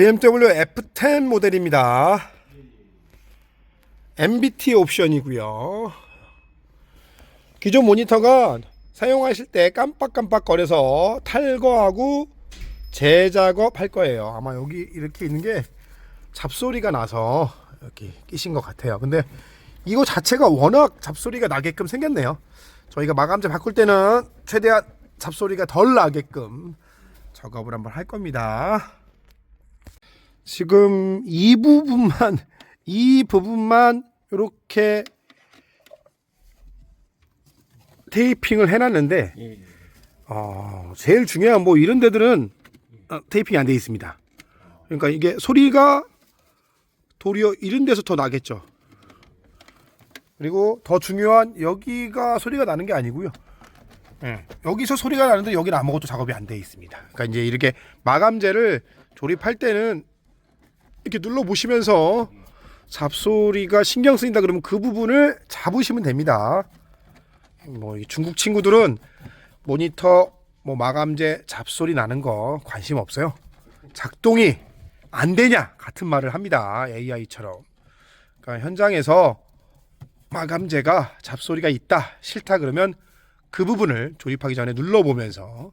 BMW F10 모델입니다. MBT 옵션이고요. 기존 모니터가 사용하실 때 깜빡깜빡 거려서 탈거하고 재작업 할 거예요. 아마 여기 이렇게 있는 게 잡소리가 나서 이렇게 끼신 것 같아요. 근데 이거 자체가 워낙 잡소리가 나게끔 생겼네요. 저희가 마감재 바꿀 때는 최대한 잡소리가 덜 나게끔 작업을 한번 할 겁니다. 지금 이 부분만 이 부분만 이렇게 테이핑을 해놨는데 어, 제일 중요한 뭐 이런 데들은 어, 테이핑이 안 돼 있습니다. 그러니까 이게 소리가 도리어 이런 데서 더 나겠죠. 그리고 더 중요한 여기가 소리가 나는 게 아니고요. 예, 여기서 소리가 나는데 여기는 아무것도 작업이 안 돼 있습니다. 그러니까 이제 이렇게 마감재를 조립할 때는 이렇게 눌러 보시면서 잡소리가 신경 쓰인다 그러면 그 부분을 잡으시면 됩니다. 뭐이 중국 친구들은 모니터 뭐 마감재 잡소리 나는 거 관심 없어요. 작동이 안 되냐 같은 말을 합니다. AI처럼. 그러니까 현장에서 마감재가 잡소리가 있다 싫다 그러면 그 부분을 조립하기 전에 눌러보면서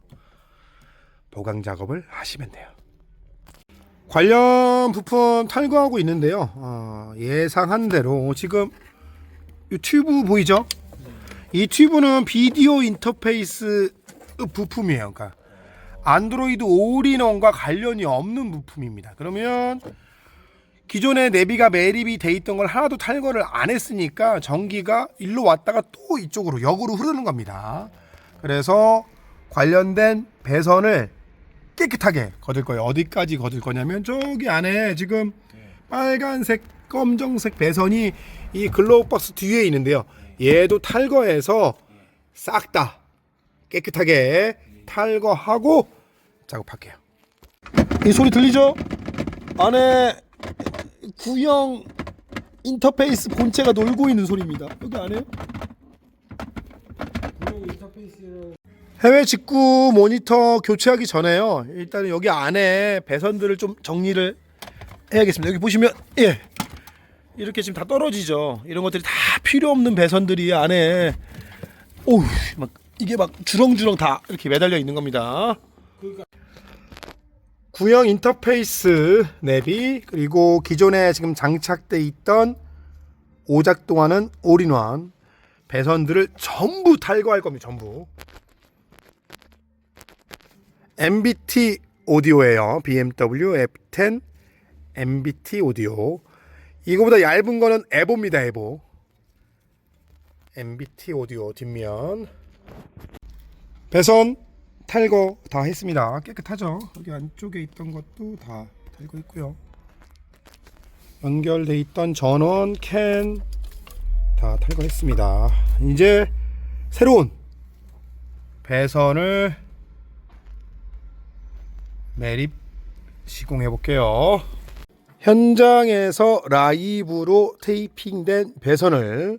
보강 작업을 하시면 돼요. 관련 부품 탈거하고 있는데요. 어, 예상한 대로 지금 이 튜브 보이죠? 이 튜브는 비디오 인터페이스 부품이에요. 그러니까 안드로이드 올인원과 관련이 없는 부품입니다. 그러면 기존에 내비가 매립이 돼 있던 걸 하나도 탈거를 안 했으니까 전기가 일로 왔다가 또 이쪽으로 역으로 흐르는 겁니다. 그래서 관련된 배선을 깨끗하게 거둘 거예요. 어디까지 거둘 거냐면 저기 안에 지금 빨간색, 검정색 배선이 이 글로우 박스 뒤에 있는데요. 얘도 탈거해서 싹 다 깨끗하게 탈거하고 작업할게요. 이 소리 들리죠? 안에 구형 인터페이스 본체가 놀고 있는 소리입니다. 여기 안에요? 해외 직구 모니터 교체하기 전에요. 일단은 여기 안에 배선들을 좀 정리를 해야겠습니다. 여기 보시면 예 이렇게 지금 다 떨어지죠. 이런 것들이 다 필요 없는 배선들이 안에 오우 막 이게 막 주렁주렁 다 이렇게 매달려 있는 겁니다. 구형 인터페이스 내비 그리고 기존에 지금 장착돼 있던 오작동하는 올인원 배선들을 전부 탈거할 겁니다. 전부. MBT 오디오예요. BMW F10 MBT 오디오. 이거보다 얇은 거는 에보입니다. 에보. MBT 오디오 뒷면. 배선 탈거 다 했습니다. 깨끗하죠? 여기 안쪽에 있던 것도 다 탈거 했고요. 연결돼 있던 전원 캔 다 탈거했습니다. 이제 새로운 배선을 매립 시공해 볼게요. 현장에서 라이브로 테이핑된 배선을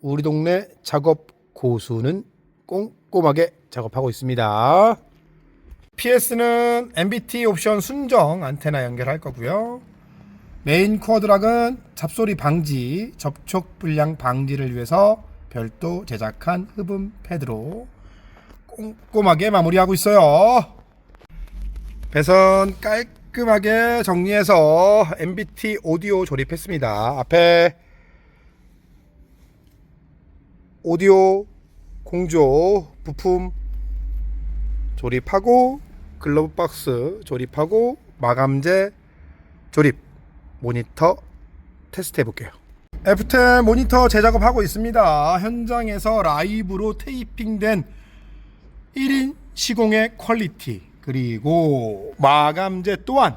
우리 동네 작업 고수는 꼼꼼하게 작업하고 있습니다. PS는 MBT 옵션 순정 안테나 연결할 거고요. 메인 쿼드락은 잡소리 방지, 접촉 불량 방지를 위해서 별도 제작한 흡음 패드로 꼼꼼하게 마무리하고 있어요. 배선 깔끔 하게 정리해서 MBT 오디오 조립했습니다. 앞에 오디오 공조 부품 조립하고 글러브 박스 조립하고 마감재 조립 모니터 테스트 해볼게요. F10 모니터 제작업하고 있습니다. 현장에서 라이브로 테이핑된 1인 시공의 퀄리티 그리고 마감재 또한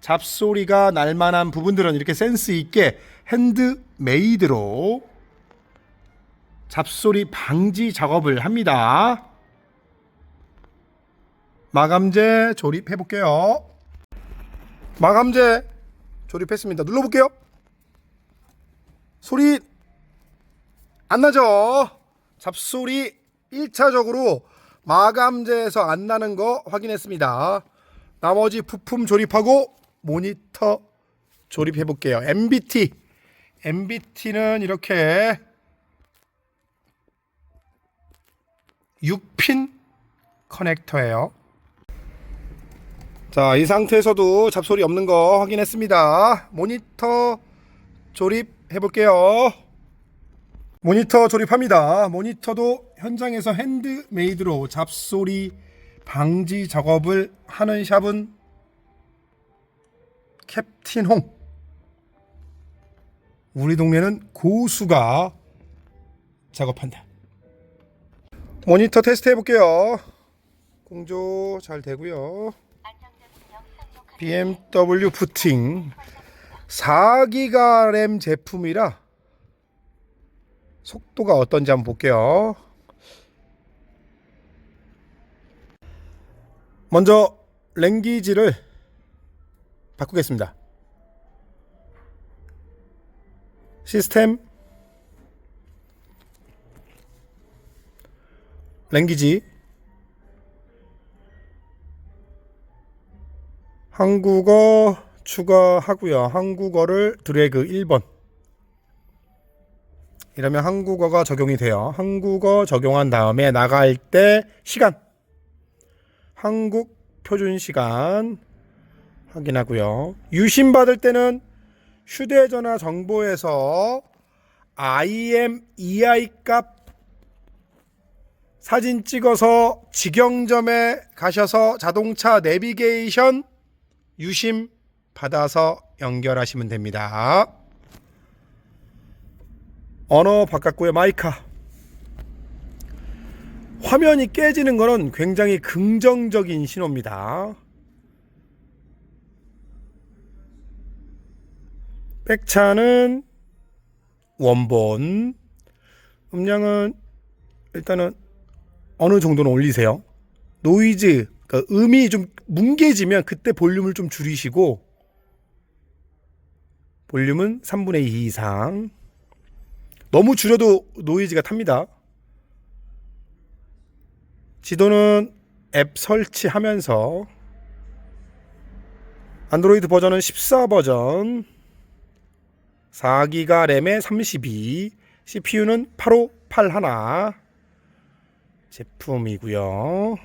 잡소리가 날 만한 부분들은 이렇게 센스 있게 핸드메이드로 잡소리 방지 작업을 합니다. 마감재 조립해 볼게요. 마감재 조립했습니다. 눌러 볼게요. 소리 안 나죠? 잡소리 1차적으로 마감재에서 안 나는 거 확인했습니다. 나머지 부품 조립하고 모니터 조립해 볼게요. MBT. MBT는 이렇게 6핀 커넥터예요. 자, 이 상태에서도 잡소리 없는 거 확인했습니다. 모니터 조립해 볼게요. 모니터 조립합니다. 모니터도 현장에서 핸드메이드로 잡소리 방지 작업을 하는 샵은 캡틴 홍. 우리 동네는 고수가 작업한다. 모니터 테스트 해볼게요. 공조 잘 되고요. BMW 부팅 4기가 램 제품이라 속도가 어떤지 한번 볼게요. 먼저 랭귀지를 바꾸겠습니다. 시스템 랭귀지 한국어 추가하고요. 한국어를 드래그 1번. 이러면 한국어가 적용이 돼요. 한국어 적용한 다음에 나갈 때 시간. 한국 표준 시간 확인하고요. 유심 받을 때는 휴대전화 정보에서 IMEI 값 사진 찍어서 직영점에 가셔서 자동차 내비게이션 유심 받아서 연결하시면 됩니다. 언어 바꿨고요. 마이카. 화면이 깨지는 것은 굉장히 긍정적인 신호입니다. 백차는 원본. 음량은 일단은 어느 정도는 올리세요. 노이즈, 그러니까 음이 좀 뭉개지면 그때 볼륨을 좀 줄이시고 볼륨은 3분의 2 이상. 너무 줄여도 노이즈가 탑니다. 지도는 앱 설치하면서 안드로이드 버전은 14 버전 4기가 램에 32 CPU는 8581 제품이고요.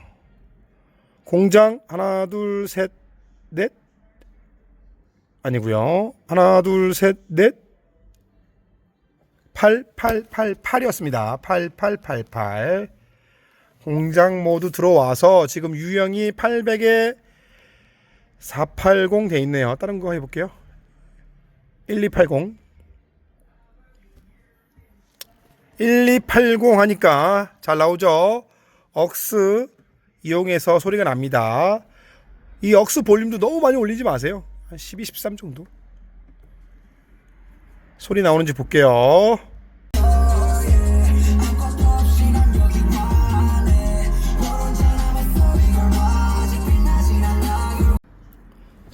공장 하나 둘 셋 넷 아니고요. 하나 둘 셋 넷 8888이었습니다. 8888 공장 모두 들어와서 지금 유형이 800에 480 돼 있네요. 다른 거 해볼게요. 1280 1280 하니까 잘 나오죠. 억스 이용해서 소리가 납니다. 이 억스 볼륨도 너무 많이 올리지 마세요. 한 12, 13 정도. 소리 나오는지 볼게요.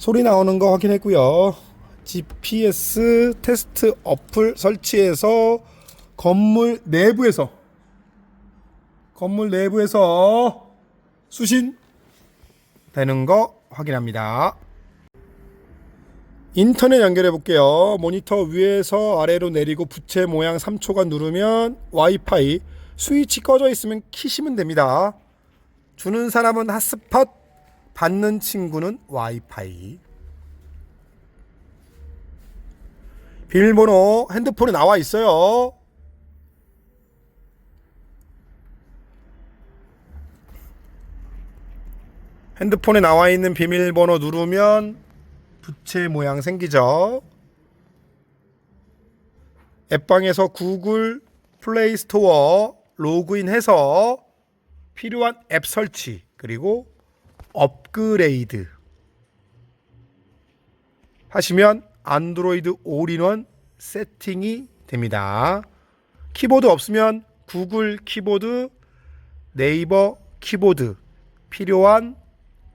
소리 나오는 거 확인했고요. GPS 테스트 어플 설치해서 건물 내부에서 건물 내부에서 수신 되는 거 확인합니다. 인터넷 연결해 볼게요. 모니터 위에서 아래로 내리고 부채 모양 3초간 누르면 와이파이 스위치 꺼져 있으면 키시면 됩니다. 주는 사람은 핫스팟, 받는 친구는 와이파이. 비밀번호 핸드폰에 나와 있어요. 핸드폰에 나와 있는 비밀번호 누르면 부채 모양 생기죠. 앱방에서 구글 플레이 스토어 로그인해서 필요한 앱 설치 그리고 업그레이드 하시면 안드로이드 올인원 세팅이 됩니다. 키보드 없으면 구글 키보드, 네이버 키보드, 필요한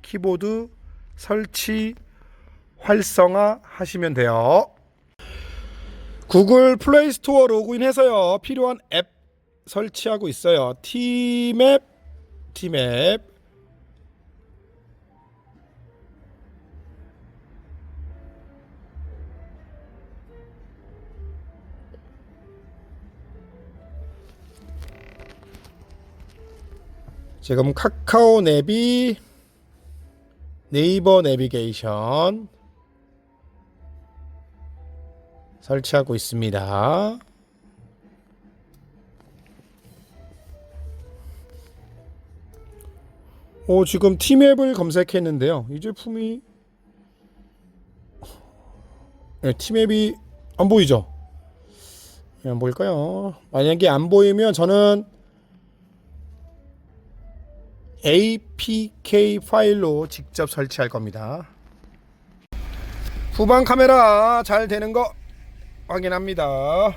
키보드 설치 활성화 하시면 돼요. 구글 플레이 스토어 로그인해서요. 필요한 앱 설치하고 있어요. 티맵, 티맵. 지금 카카오 내비, 네이버 내비게이션 설치하고 있습니다. 오, 지금 티맵을 검색했는데요. 이 제품이 네, 티맵이 안 보이죠? 네, 안 보일까요? 만약에 안 보이면 저는 APK 파일로 직접 설치할 겁니다. 후방 카메라 잘 되는 거 확인합니다.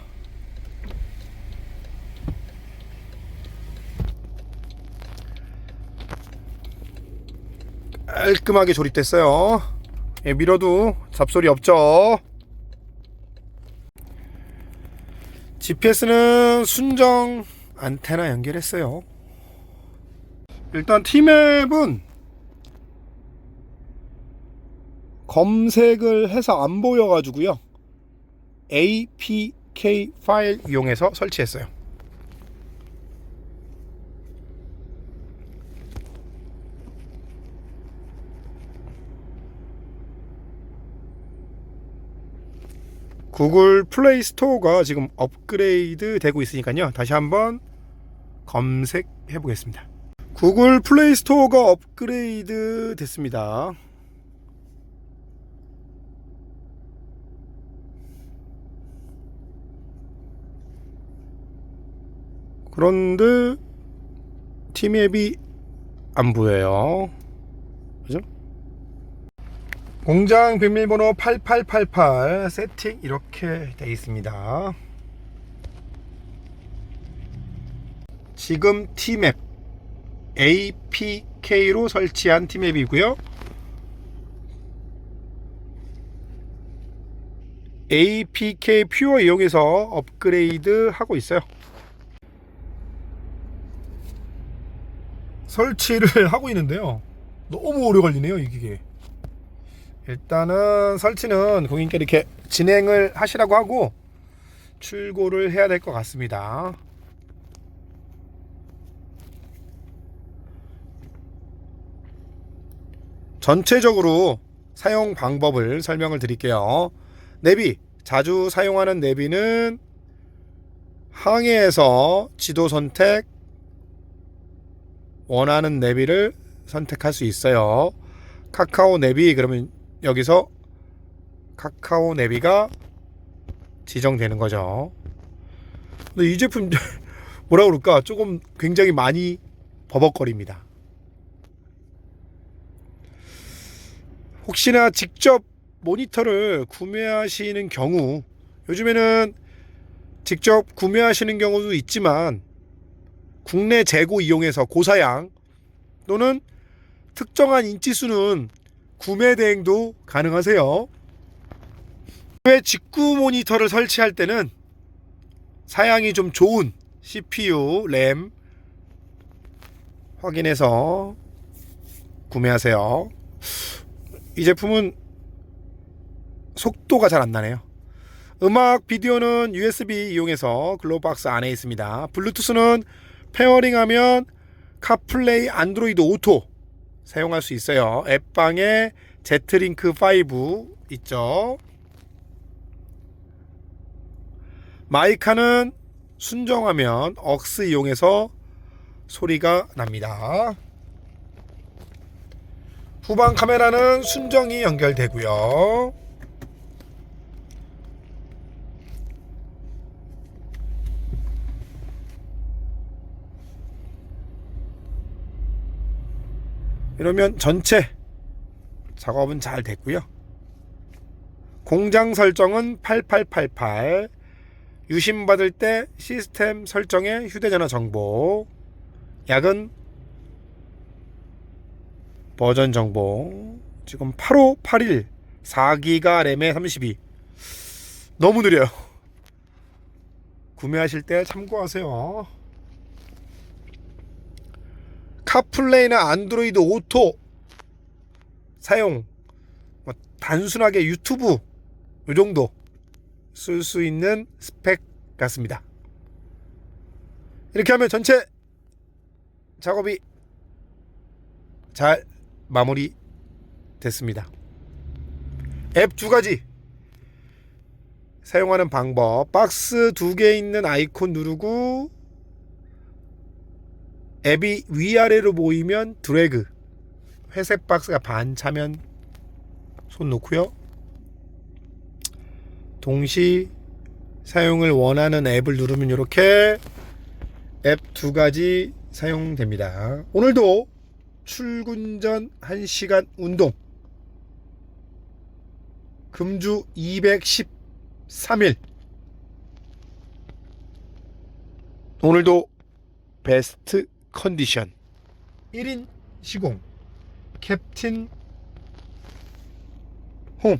깔끔하게 조립됐어요. 예, 밀어도 잡소리 없죠. GPS는 순정 안테나 연결했어요. 일단 티맵은 검색을 해서 안 보여가지고요. APK 파일 이용해서 설치했어요. 구글 플레이 스토어가 지금 업그레이드 되고 있으니까요. 다시 한번 검색해 보겠습니다. 구글 플레이 스토어가 업그레이드 됐습니다. 그런데 티맵이 안 보여요. 그죠? 공장 비밀번호 8888 세팅 이렇게 되어 있습니다. 지금 티맵 APK로 설치한 티맵이고요. APK 퓨어 이용해서 업그레이드 하고 있어요. 설치를 하고 있는데요. 너무 오래 걸리네요, 이 기계. 일단은 설치는 고객님께 이렇게 진행을 하시라고 하고 출고를 해야 될 것 같습니다. 전체적으로 사용 방법을 설명을 드릴게요. 내비 자주 사용하는 내비는 항해에서 지도 선택 원하는 내비를 선택할 수 있어요. 카카오 내비 그러면 여기서 카카오 내비가 지정되는 거죠. 근데 이 제품 뭐라 그럴까 조금 굉장히 많이 버벅거립니다. 혹시나 직접 모니터를 구매하시는 경우 요즘에는 직접 구매하시는 경우도 있지만 국내 재고 이용해서 고사양 또는 특정한 인치수는 구매 대행도 가능하세요. 왜 직구 모니터를 설치할 때는 사양이 좀 좋은 CPU, 램 확인해서 구매하세요. 이 제품은 속도가 잘 안 나네요. 음악, 비디오는 USB 이용해서 글로박스 안에 있습니다. 블루투스는 페어링하면 카플레이 안드로이드 오토 사용할 수 있어요. 앱방에 제트링크 5 있죠. 마이카는 순정하면 억스 이용해서 소리가 납니다. 후방 카메라는 순정이 연결되고요. 이러면 전체 작업은 잘 됐고요. 공장 설정은 8888 유심 받을 때 시스템 설정에 휴대전화 정보, 약은 버전 정보. 지금 8581 4기가 램에 32. 너무 느려요. 구매하실 때 참고하세요. 카플레이나 안드로이드 오토 사용 뭐 단순하게 유튜브 요 정도 쓸 수 있는 스펙 같습니다. 이렇게 하면 전체 작업이 잘 마무리 됐습니다. 앱 두 가지. 사용하는 방법. 박스 두 개 있는 아이콘 누르고 앱이 위아래로 보이면 드래그. 회색 박스가 반 차면 손 놓고요. 동시 사용을 원하는 앱을 누르면 이렇게 앱 두 가지 사용됩니다. 오늘도 출근 전 1시간 운동. 금주 213일. 오늘도 베스트 컨디션. 1인 시공. 캡틴 홈